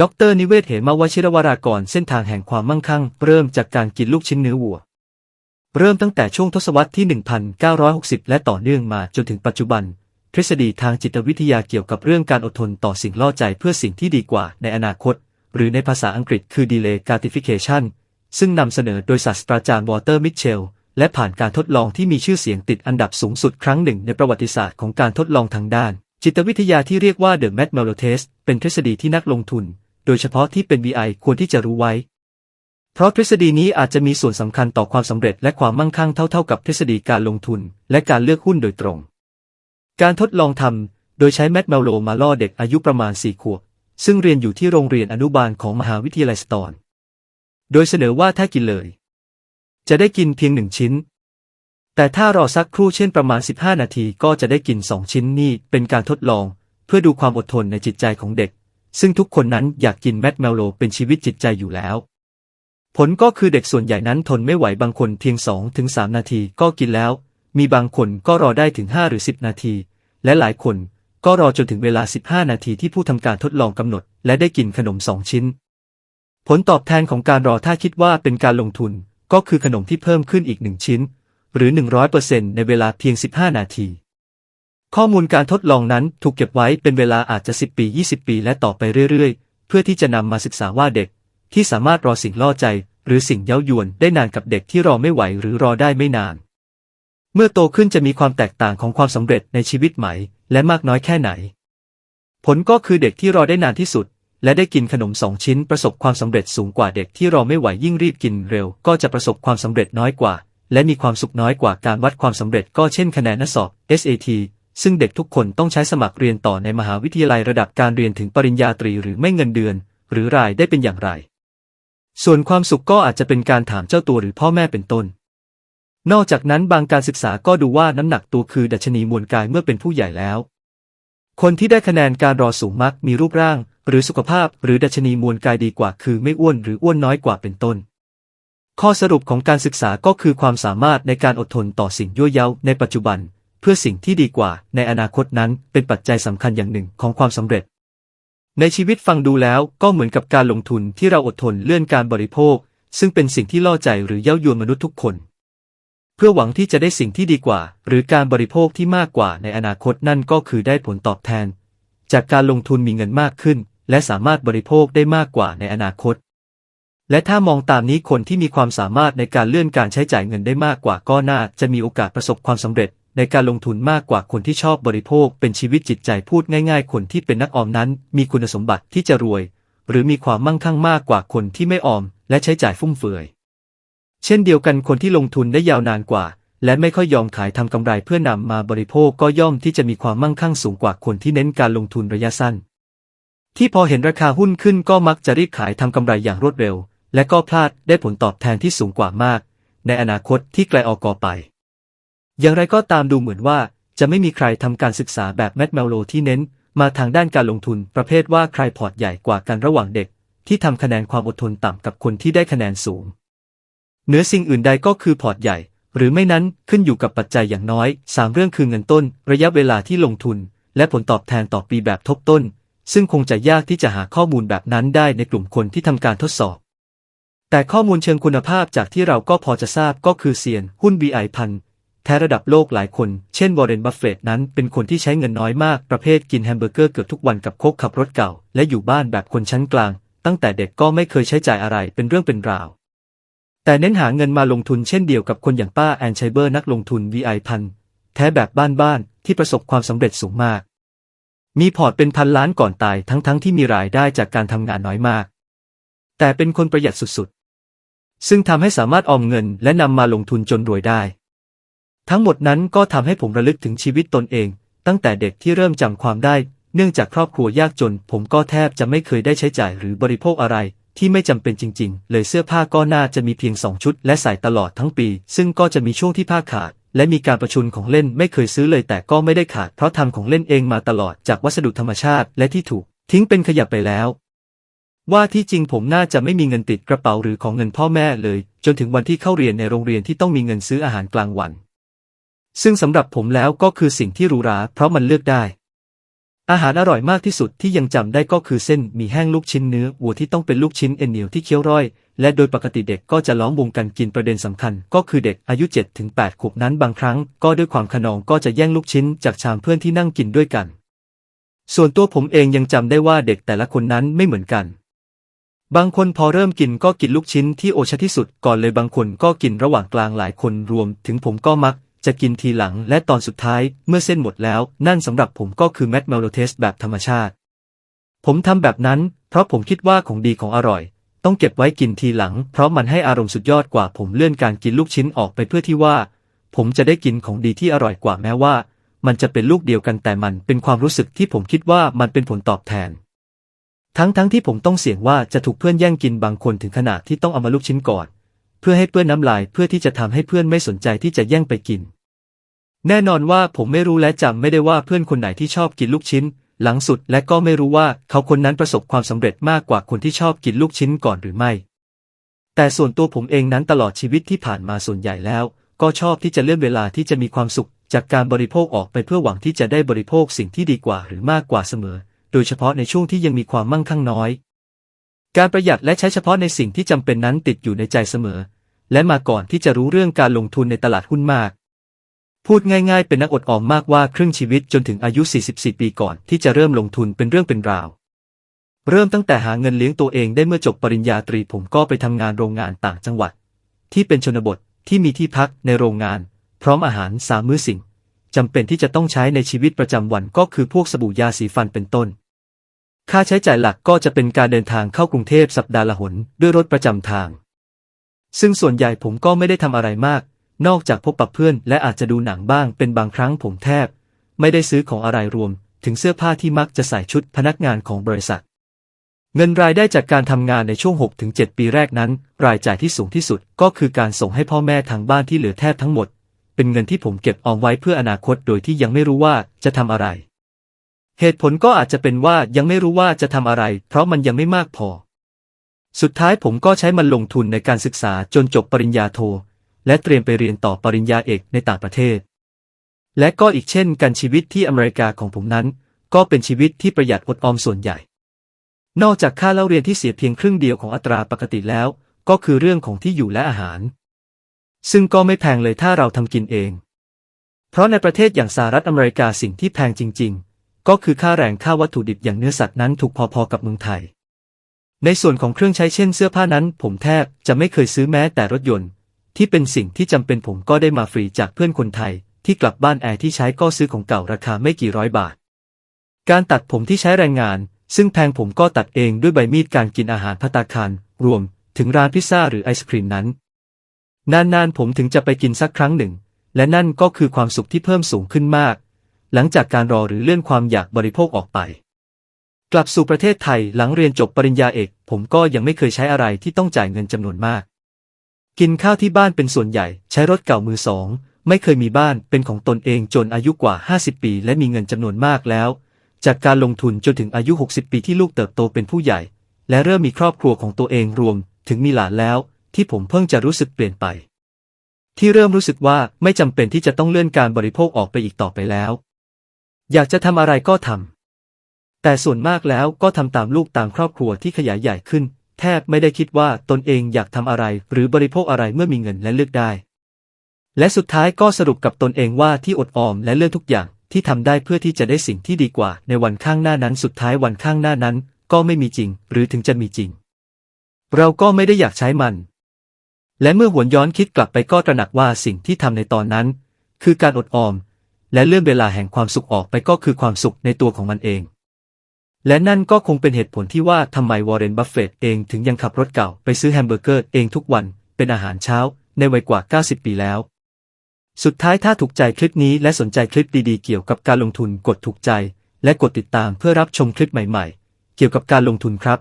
ดรนิเวศเหมวชิรวรากรเส้นทางแห่งความมั่งคั่ง เริ่มจากการกินลูกชิ้นเนื้อวัว เริ่มตั้งแต่ช่วงทศวรรษที่ 1960 และต่อเนื่องมาจนถึงปัจจุบัน ทฤษฎีทางจิตวิทยาเกี่ยวกับเรื่องการอดทนต่อสิ่งล่อใจเพื่อสิ่งที่ดีกว่าในอนาคต หรือในภาษาอังกฤษคือ delay gratification ซึ่งนำเสนอโดยศาสตราจารย์วอเตอร์มิทเชลและผ่านการทดลองที่มีชื่อเสียงติดอันดับสูงสุดครั้งหนึ่งในประวัติศาสตร์ของการทดลองทางด้าน จิตวิทยาที่เรียกว่า The m a t m e l o Test เป็นทฤษฎีที่นักลงทุน โดยเฉพาะที่เป็น VI ควรที่จะรู้ไว้ เพราะทฤษฎีนี้อาจจะมีส่วนสำคัญต่อความสำเร็จและความมั่งคั่งเท่าๆกับทฤษฎีการลงทุน และการเลือกหุ้นโดยตรง การทดลองทำโดยใช้แมทเมลโลมาล่อเด็กอายุประมาณ4ขวบซึ่งเรียนอยู่ที่โรงเรียนอนุบาลของมหาวิทยาลัยสตอน โดยเสนอว่าถ้ากินเลย จะได้กินเพียงหนึ่งชิ้น แต่ถ้ารอสักครู่เช่นประมาณ 15 นาทีก็จะได้กิน2ชิ้นนี่เป็นการทดลอง เพื่อดูความอดทนในจิตใจของเด็ก ซึ่งทุกคนนั้นอยากกินแมทเมลโลเป็นชีวิตจิตใจอยู่แล้ว ผลก็คือเด็กส่วนใหญ่นั้นทนไม่ไหวบางคนเพียง 2-3 นาทีก็กินแล้ว มีบางคนก็รอได้ถึง 5 หรือ 10 นาที และหลายคนก็รอจนถึงเวลา 15 นาทีที่ผู้ทำการทดลองกำหนด และได้กินขนม2ชิ้น ผลตอบแทนของการรอถ้าคิดว่าเป็นการลงทุน ก็คือขนมที่เพิ่มขึ้นอีก1ชิ้น หรือ 100%ในเวลาเพียง 15 นาที ข้อมูลการทดลองนั้นถูกเก็บไว้เป็นเวลาอาจจะ 10 ปี 20 ปีและต่อไปเรื่อยๆ เพื่อที่จะนำมาศึกษาว่าเด็ก ที่สามารถรอสิ่งล่อใจ หรือสิ่งเย้ายวนได้นานกับเด็กที่รอไม่ไหวหรือรอได้ไม่นาน เมื่อโตขึ้นจะมีความแตกต่างของความสำเร็จในชีวิตไหม และมากน้อยแค่ไหน ผลก็คือเด็กที่รอได้นานที่สุด และได้กินขนมสองชิ้นประสบความสำเร็จสูงกว่าเด็กที่รอไม่ไหวยิ่งรีบกินเร็ว ก็จะประสบความสำเร็จน้อยกว่า และมีความสุขน้อยกว่าการวัดความสำเร็จก็เช่นคะแนนนสอบ SAT ซึ่งเด็กทุกคนต้องใช้สมัครเรียนต่อในมหาวิทยาลัยระดับการเรียนถึงปริญญาตรีหรือไม่เงินเดือน หรือรายได้เป็นอย่างไร ส่วนความสุขก็อาจจะเป็นการถามเจ้าตัวหรือพ่อแม่เป็นต้น นอกจากนั้นบางการศึกษาก็ดูว่าน้ำหนักตัวคือดัชนีมวลกายเมื่อเป็นผู้ใหญ่แล้ว คนที่ได้คะแนนการรอสูงมักมีรูปร่าง หรือสุขภาพ หรือดัชนีมวลกายดีกว่า คือไม่อ้วนหรืออ้วนน้อยกว่าเป็นต้นข้อสรุปของการศึกษาก็คือความสามารถในการอดทนต่อสิ่งยั่วเย้าในปัจจุบัน เพื่อสิ่งที่ดีกว่าในอนาคตนั้นเป็นปัจจัยสำคัญอย่างหนึ่งของความสำเร็จ ในชีวิตฟังดูแล้วก็เหมือนกับการลงทุนที่เราอดทนเลื่อนการบริโภค ซึ่งเป็นสิ่งที่ล่อใจหรือเย้ายวนมนุษย์ทุกคน เพื่อหวังที่จะได้สิ่งที่ดีกว่า หรือการบริโภคที่มากกว่าในอนาคตนั่นก็คือได้ผลตอบแทน จากการลงทุนมีเงินมากขึ้น และสามารถบริโภคได้มากกว่าในอนาคตและถ้ามองตามนี้คนที่มีความสามารถในการเลื่อนการใช้จ่ายเงินได้มากกว่าก็น่าจะมีโอกาสประสบความสำเร็จ ในการลงทุนมากกว่าคนที่ชอบบริโภคเป็นชีวิตจิตใจพูดง่ายๆ คนที่เป็นนักออมนั้น มีคุณสมบัติที่จะรวย หรือมีความมั่งคั่งมากกว่าคนที่ไม่ออม และใช้จ่ายฟุ่มเฟือย เช่นเดียวกันคนที่ลงทุนได้ยาวนานกว่า และไม่ค่อยยอมขายทำกำไรเพื่อนำมาบริโภคก็ย่อมที่จะมีความมั่งคั่งสูงกว่าคนที่เน้นการลงทุนระยะสั้น ที่พอเห็นราคาหุ้นขึ้นก็มักจะรีบขายทำกำไรอย่างรวดเร็ว และก็พลาดได้ผลตอบแทนที่สูงกว่ามาก ในอนาคตที่ไกลออกอไป อย่างไรก็ตามดูเหมือนว่าจะไม่มีใครทำการศึกษาแบบแมทเมลโลที่เน้น มาทางด้านการลงทุนประเภทว่าใครพอร์ตใหญ่กว่ากันระหว่างเด็ก ที่ทำคะแนนความอดทนต่ำกับคนที่ได้คะแนนสูงเหนือสิ่งอื่นใดก็คือพอร์ตใหญ่ หรือไม่นั้นขึ้นอยู่กับปัจจัยอย่างน้อย 3 เรื่องคือเงินต้น ระยะเวลาที่ลงทุน และผลตอบแทนต่อปีแบบทบต้น ซึ่งคงจะยากที่จะหาข้อมูลแบบนั้นได้ในกลุ่มคนที่ทำการทดสอบ แต่ข้อมูลเชิงคุณภาพจากที่เราก็พอจะทราบก็คือเซียนหุ้น VI พัน แท้ระดับโลกหลายคน เช่นวอร์เรนบัฟเฟตนั้นเป็นคนที่ใช้เงินน้อยมาก ประเภทกินแฮมเบอร์เกอร์เกือบทุกวันกับโคกขับรถเก่า และอยู่บ้านแบบคนชั้นกลาง ตั้งแต่เด็กก็ไม่เคยใช้จ่ายอะไรเป็นเรื่องเป็นราว แต่เน้นหาเงินมาลงทุนเช่นเดียวกับคนอย่างป้าแอนไชเบอร์นักลงทุน VI พันแท้แบบบ้านๆที่ประสบความสำเร็จสูงมาก มีพอร์ตเป็นพันล้านก่อนตายทั้งๆทที่มีรายได้จากการทำงานน้อยมาก แต่เป็นคนประหยัดสุดๆซึ่งทำให้สามารถออมเงินและนำมาลงทุนจนรวยได้ ทั้งหมดนั้นก็ทำให้ผมระลึกถึงชีวิตตนเอง ตั้งแต่เด็กที่เริ่มจำความได้ เนื่องจากครอบครัวยากจน ผมก็แทบจะไม่เคยได้ใช้จ่ายหรือบริโภคอะไร ที่ไม่จำเป็นจริง ๆ เลยเสื้อผ้าก็น่าจะมีเพียงสองชุด และใส่ตลอดทั้งปี ซึ่งก็จะมีช่วงที่ผ้าขาด และมีการประชุนของเล่นไม่เคยซื้อเลยแต่ก็ไม่ได้ขาด เพราะทำของเล่นเองมาตลอดจากวัสดุธรรมชาติ และที่ถูก ทิ้งเป็นขยะไปแล้วว่าที่จริงผมน่าจะไม่มีเงินติดกระเป๋าหรือของเงินพ่อแม่เลย จนถึงวันที่เข้าเรียนในโรงเรียนที่ต้องมีเงินซื้ออาหารกลางวัน ซึ่งสำหรับผมแล้วก็คือสิ่งที่หรูหราเพราะมันเลือกได้ อาหารอร่อยมากที่สุดที่ยังจำได้ก็คือเส้นมีแห้งลูกชิ้นเนื้อวัวที่ต้องเป็นลูกชิ้นเอ็นเหนียวที่เคี้ยวร่อย และโดยปกติเด็กก็จะล้อมวงกันกินประเด็นสำคัญ ก็คือเด็กอายุ7ถึง8ขวบนั้นบางครั้ง ก็ด้วยความขนองก็จะแย่งลูกชิ้นจากชามเพื่อนที่นั่งกินด้วยกัน ส่วนตัวผมเองยังจำได้ว่าเด็กแต่ละคนนั้นไม่เหมือนกันบางคนพอเริ่มกินก็กินลูกชิ้นที่โอชะที่สุดก่อนเลยบางคนก็กินระหว่างกลางหลายคนรวม ถึงผมก็มัก จะกินทีหลังและตอนสุดท้ายเมื่อเส้นหมดแล้ว นั่นสำหรับผมก็คือแมทเมลโลเทสแบบธรรมชาติ ผมทำแบบนั้น เพราะผมคิดว่าของดีของอร่อย ต้องเก็บไว้กินทีหลัง เพราะมันให้อารมณ์สุดยอดกว่าผมเลื่อนการกินลูกชิ้นออกไปเพื่อที่ว่า ผมจะได้กินของดีที่อร่อยกว่าแม้ว่า มันจะเป็นลูกเดียวกันแต่มันเป็นความรู้สึกที่ผมคิดว่ามันเป็นผลตอบแทน ทั้งๆทที่ผมต้องเสี่ยงว่าจะถูกเพื่อนแย่งกินบางคนถึงขนาดที่ต้องเอามาลูกชิ้นก่อน เพื่อให้เปื้อนน้ำลายเพื่อที่จะทำให้เพื่อนไม่สนใจที่จะแย่งไปกิน แน่นอนว่าผมไม่รู้และจำไม่ได้ว่าเพื่อนคนไหนที่ชอบกินลูกชิ้น หลังสุดและก็ไม่รู้ว่าเขาคนนั้นประสบความสำเร็จมากกว่าคนที่ชอบกินลูกชิ้นก่อนหรือไม่ แต่ส่วนตัวผมเองนั้นตลอดชีวิตที่ผ่านมาส่วนใหญ่แล้ว ก็ชอบที่จะเลื่อนเวลาที่จะมีความสุข จากการบริโภคออกไปเพื่อหวังที่จะได้บริโภคสิ่งที่ดีกว่าหรือมากกว่าเสมอ โดยเฉพาะในช่วงที่ยังมีความมั่งคั่งน้อย การประหยัดและใช้เฉพาะในสิ่งที่จำเป็นนั้นติดอยู่ในใจเสมอ และมาก่อนที่จะรู้เรื่องการลงทุนในตลาดหุ้นมาก พูดง่ายๆ เป็นนักอดออมมากว่าครึ่งชีวิตจนถึงอายุ 44 ปีก่อนที่จะเริ่มลงทุนเป็นเรื่องเป็นราว เริ่มตั้งแต่หาเงินเลี้ยงตัวเองได้เมื่อจบปริญญาตรีผมก็ไปทำงานโรงงานต่างจังหวัด ที่เป็นชนบทที่มีที่พักในโรงงาน พร้อมอาหารสามมื้อสิ่งจำเป็นที่จะต้องใช้ในชีวิตประจำวันก็คือพวกสบู่ยาสีฟันเป็นต้น ค่าใช้จ่ายหลักก็จะเป็นการเดินทางเข้ากรุงเทพสัปดาห์ละหนด้วยรถประจำทาง ซึ่งส่วนใหญ่ผมก็ไม่ได้ทำอะไรมาก นอกจากพบปะเพื่อนและอาจจะดูหนังบ้างเป็นบางครั้งผมแทบ ไม่ได้ซื้อของอะไรรวม ถึงเสื้อผ้าที่มักจะใส่ชุดพนักงานของบริษัท เงินรายได้จากการทำงานในช่วง 6-7 ปีแรกนั้น รายจ่ายที่สูงที่สุดก็คือการส่งให้พ่อแม่ทางบ้านที่เหลือแทบทั้งหมด เป็นเงินที่ผมเก็บออมไว้เพื่ออนาคตโดยที่ยังไม่รู้ว่าจะทำอะไร เหตุผลก็อาจจะเป็นว่ายังไม่รู้ว่าจะทำอะไร เพราะมันยังไม่มากพอ สุดท้ายผมก็ใช้มันลงทุนในการศึกษาจนจบปริญญาโท และเตรียมไปเรียนต่อปริญญาเอกในต่างประเทศ และก็อีกเช่นกันชีวิตที่อเมริกาของผมนั้น ก็เป็นชีวิตที่ประหยัดอดออมส่วนใหญ่ นอกจากค่าเล่าเรียนที่เสียเพียงครึ่งเดียวของอัตราปกติแล้ว ก็คือเรื่องของที่อยู่และอาหาร ซึ่งก็ไม่แพงเลยถ้าเราทำกินเอง เพราะในประเทศอย่างสหรัฐอเมริกาสิ่งที่แพงจริง ๆ ก็คือค่าแรงค่าวัตถุดิบอย่างเนื้อสัตว์นั้นถูกพอๆกับเมืองไทย ในส่วนของเครื่องใช้เช่นเสื้อผ้านั้น ผมแทบจะไม่เคยซื้อแม้แต่รถยนต์ ที่เป็นสิ่งที่จำเป็นผมก็ได้มาฟรีจากเพื่อนคนไทย ที่กลับบ้านแอร์ที่ใช้ก็ซื้อของเก่าราคาไม่กี่ร้อยบาท การตัดผมที่ใช้แรงงาน ซึ่งแพงผมก็ตัดเองด้วยใบมีดการกินอาหารพัตตาคารรวมถึงร้านพิซซ่าหรือไอศครีมนั้น นานๆผมถึงจะไปกินสักครั้งหนึ่ง และนั่นก็คือความสุขที่เพิ่มสูงขึ้นมาก หลังจากการรอหรือเลื่อนความอยากบริโภคออกไป กลับสู่ประเทศไทยหลังเรียนจบปริญญาเอก ผมก็ยังไม่เคยใช้อะไรที่ต้องจ่ายเงินจำนวนมาก กินข้าวที่บ้านเป็นส่วนใหญ่ ใช้รถเก่ามือสอง ไม่เคยมีบ้านเป็นของตนเองจนอายุกว่า 50 ปี และมีเงินจำนวนมากแล้ว จากการลงทุนจนถึงอายุ 60 ปีที่ลูกเติบโตเป็นผู้ใหญ่ และเริ่มมีครอบครัวของตัวเองรวม ถึงมีหลานแล้ว ที่ผมเพิ่งจะรู้สึกเปลี่ยนไปที่เริ่มรู้สึกว่าไม่จำเป็นที่จะต้องเลื่อนการบริโภคออกไปอีกต่อไปแล้ว อยากจะทำอะไรก็ทำ แต่ส่วนมากแล้วก็ทำตามลูกตามครอบครัวที่ขยายใหญ่ขึ้น แทบไม่ได้คิดว่าตนเองอยากทำอะไรหรือบริโภคอะไรเมื่อมีเงินและเลือกได้ และสุดท้ายก็สรุปกับตนเองว่าที่อดออมและเลือกทุกอย่างที่ทำได้เพื่อที่จะได้สิ่งที่ดีกว่า ในวันข้างหน้านั้นสุดท้ายวันข้างหน้านั้น ก็ไม่มีจริง หรือถึงจะมีจริง เราก็ไม่ได้อยากใช้มัน และเมื่อหวนย้อนคิดกลับไปก็ตระหนักว่าสิ่งที่ทำในตอนนั้น คือการอดออม และเลื่อนเวลาแห่งความสุขออกไปก็คือความสุขในตัวของมันเอง และนั่นก็คงเป็นเหตุผลที่ว่าทำไมวอร์เรนบัฟเฟตเองถึงยังขับรถเก่าไปซื้อแฮมเบอร์เกอร์เองทุกวันเป็นอาหารเช้า ในวัยกว่า 90 ปีแล้ว สุดท้ายถ้าถูกใจคลิปนี้และสนใจคลิปดีๆ เกี่ยวกับการลงทุนกดถูกใจ และกดติดตามเพื่อรับชมคลิปใหม่ๆ เกี่ยวกับการลงทุนครับ